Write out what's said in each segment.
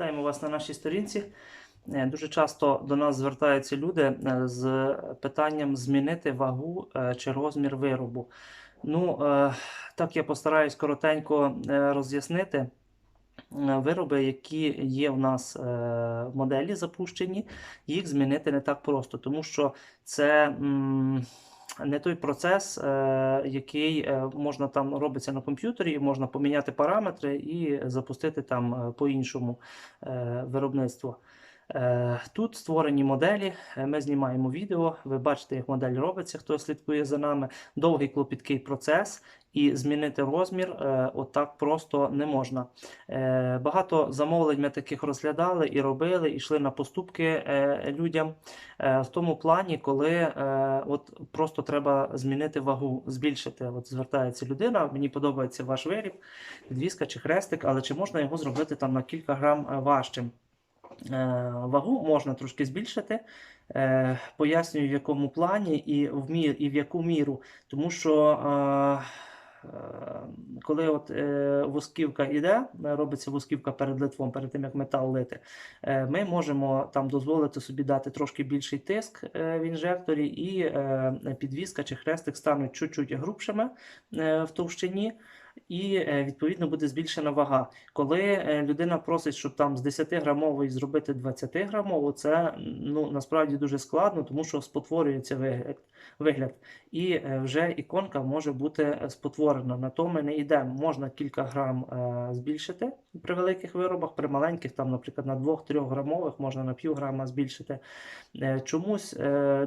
Вітаємо вас на нашій сторінці. Е, Дуже часто до нас звертаються люди е, з питанням змінити вагу е, чи розмір виробу. Ну, так я постараюсь коротенько роз'яснити. Вироби, які є в нас в моделі запущені, їх змінити не так просто, тому що це не той процес, е, який е, можна там робиться на комп'ютері, можна поміняти параметри і запустити там е, по-іншому е, виробництво. Е, Тут створені моделі, е, ми знімаємо відео, ви бачите, як модель робиться, хто слідкує за нами. Довгий клопіткий процес, і змінити розмір е, отак просто не можна. Багато замовлень ми таких розглядали і робили, і йшли на поступки людям в тому плані, коли от просто треба змінити вагу, збільшити. От звертається людина, мені подобається ваш виріб, підвіска чи хрестик, але чи можна його зробити там на кілька грам важчим? Е, Вагу можна трошки збільшити. Е, Пояснюю, в якому плані і в мір, і в яку міру. Тому що е, коли от е, йде, робиться восківка перед литвом, перед тим як метал лити, ми можемо там дозволити собі дати трошки більший тиск в інжекторі, і е, підвіска чи хрестик стануть чуть-чуть грубшими в товщині. І е, відповідно буде збільшена вага. Коли е, людина просить, щоб там з 10 грамової зробити 20 грамову, це ну насправді дуже складно, тому що спотворюється вигляд. І е, вже іконка може бути спотворена. На то ми не йдемо. Можна кілька грам збільшити при великих виробах, при маленьких, там, наприклад, на 2-3 грамових можна на пів грама збільшити. Чомусь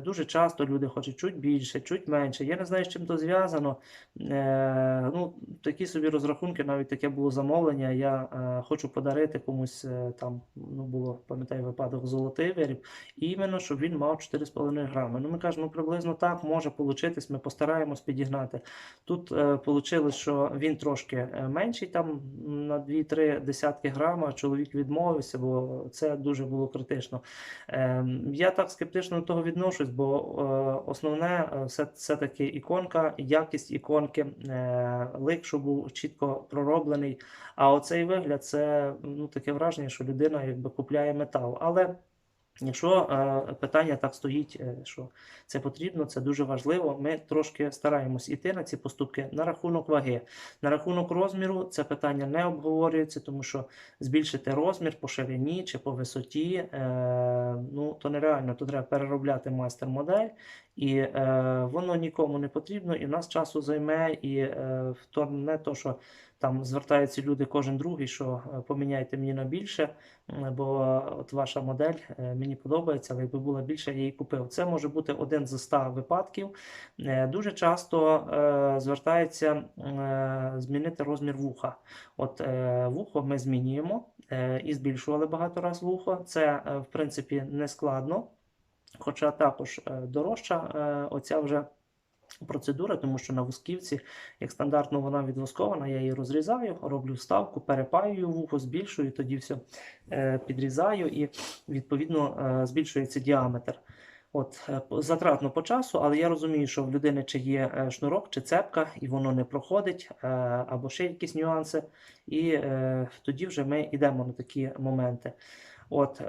дуже часто люди хочуть чуть більше, чуть менше. Я не знаю, з чим то зв'язано. Ну, такі собі розрахунки, навіть таке було замовлення. Я е, хочу подарити комусь е, там, ну було, пам'ятаю, випадок золотий виріб, іменно, щоб він мав 4,5 грами. Ну, ми кажемо, ну приблизно так може получитись, ми постараємось підігнати. Тут е, вийшло, що він трошки е, менший, там на 2-3 десятки грама. Чоловік відмовився, бо це дуже було критично. Е, я так скептично до того відношусь, бо е, основне е, все, все-таки іконка, якість іконки, е, лик, щоб був чітко пророблений. А оцей вигляд це ну, таке враження, що людина якби купляє метал. Але Якщо е, питання так стоїть, е, що це потрібно, це дуже важливо. Ми трошки стараємось іти на ці поступки на рахунок ваги. На рахунок розміру це питання не обговорюється, тому що збільшити розмір по ширині чи по висоті, е, ну то нереально, то треба переробляти майстер-модель, і воно нікому не потрібно, і в нас часу займе, і то не то, що там звертаються люди кожен другий, що е, поміняйте мені на більше. Бо от ваша модель е, мені подобається, але якби була більше, я її купив. Це може бути один з 100 випадків. Е, Дуже часто е, звертається е, змінити розмір вуха. От е, вухо ми змінюємо е, і збільшували багато раз вухо. Це е, в принципі не складно, хоча також е, дорожча е, оця вже. Процедура, тому що на вусківці, як стандартно вона відвоскована, я її розрізаю, роблю вставку, перепаюю вухо, збільшую, тоді все е, підрізаю і відповідно е, збільшується діаметр. От, е, затратно по часу, але я розумію, що в людини чи є шнурок, чи цепка, і воно не проходить, або ще якісь нюанси. І тоді вже ми йдемо на такі моменти. От,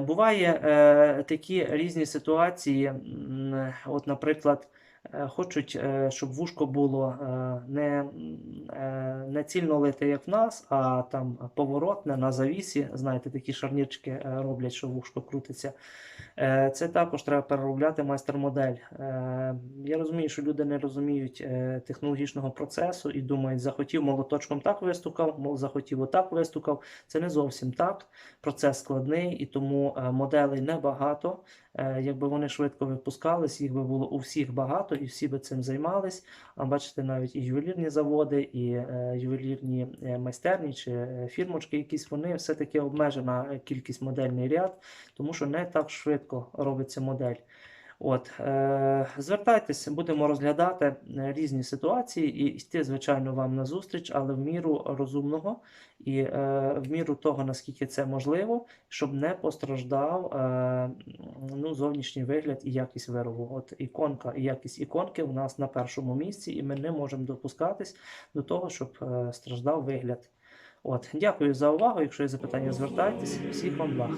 Буває е, такі різні ситуації. От, наприклад, е, хочуть, е, щоб вушко було е, не, е, не цільно лите, як в нас, а там поворотне на завісі. Знаєте, такі шарнірчики е, роблять, що вушко крутиться. Е, Це також треба переробляти майстер-модель. Е, Я розумію, що люди не розуміють е, технологічного процесу і думають, захотів молоточком так вистукав, мол, захотів отак вистукав. Це не зовсім так. Процес складний, і тому е, моделей небагато. Е, Якби вони швидко випускались, їх би було у всіх багато, і всі би цим займались. Бачите, навіть і ювелірні заводи, і е, ювелірні е, майстерні чи е, фірмочки, якісь вони все-таки обмежена кількість модельний ряд, тому що не так швидко робиться модель. От, е, звертайтеся, будемо розглядати різні ситуації і йти, звичайно, вам на зустріч, але в міру розумного і е, в міру того, наскільки це можливо, щоб не постраждав е, ну, зовнішній вигляд і якість виробу. От іконка і якість іконки у нас на першому місці, і ми не можемо допускатись до того, щоб е, страждав вигляд. От, дякую за увагу. Якщо є запитання, звертайтесь. Всіх вам благ.